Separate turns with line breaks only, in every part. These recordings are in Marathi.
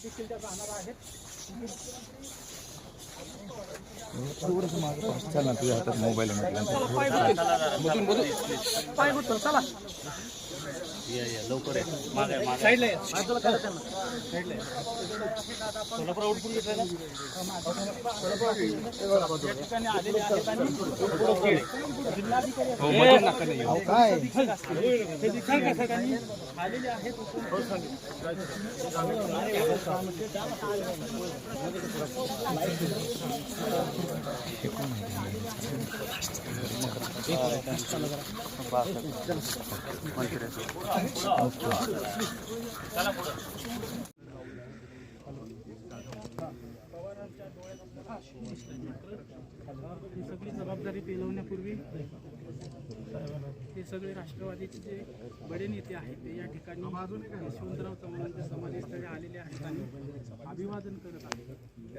देखील त्या जाणार आहेत
ना तुझ्या हातात मोबाईल म्हटलं
पाय गुतल चला.
लवकर आहे मागे मागे.
साईडला ये. बाजूला करा त्यांना. साईडला ये.
सोलापूर आउटपुट घेतलं ना?
या ठिकाणी आलेले आहेत आणि जिल्हाधिकारी
हो.
हे या आलेले आहेत. ही सगळी जबाबदारी पेलवण्यापूर्वी हे सगळे राष्ट्रवादीचे जे बडे नेते आहेत ते या ठिकाणी यशवंतराव चव्हाणांच्या समाधीस्थळी आलेले आहेत आणि अभिवादन करत आहेत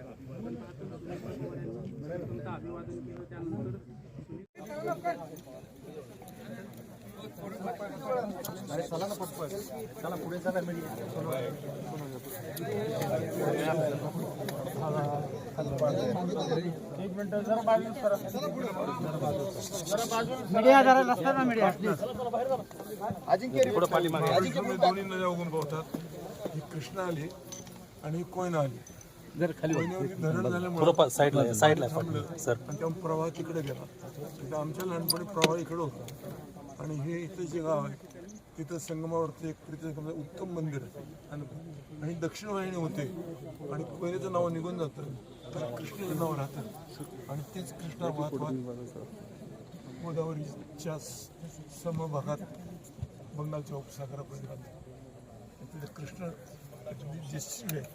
दोन्ही नद्या उगम पावतात. ही कृष्णा आली आणि ही कोयना आली. धरण झाल्यामुळे
साईडला साईडला
थांबलं.
सर.
आणि तेव्हा प्रवाह तिकडे गेला. आमच्या लहानपणी प्रवाह इकडे होता. आणि हे इथं जे गाव आहे तिथं संगमावरती एक तिथं उत्तम मंदिर आहे. आणि दक्षिण वाहिनी होते. आणि कोयनेचं नाव निघून जातं. तर कृष्णाचं नाव राहतं. आणि तेच कृष्णा वाहत गोदावरीच्या समभागात बंगालच्या उपसागरापर्यंत तिथे कृष्ण जे शिव आहे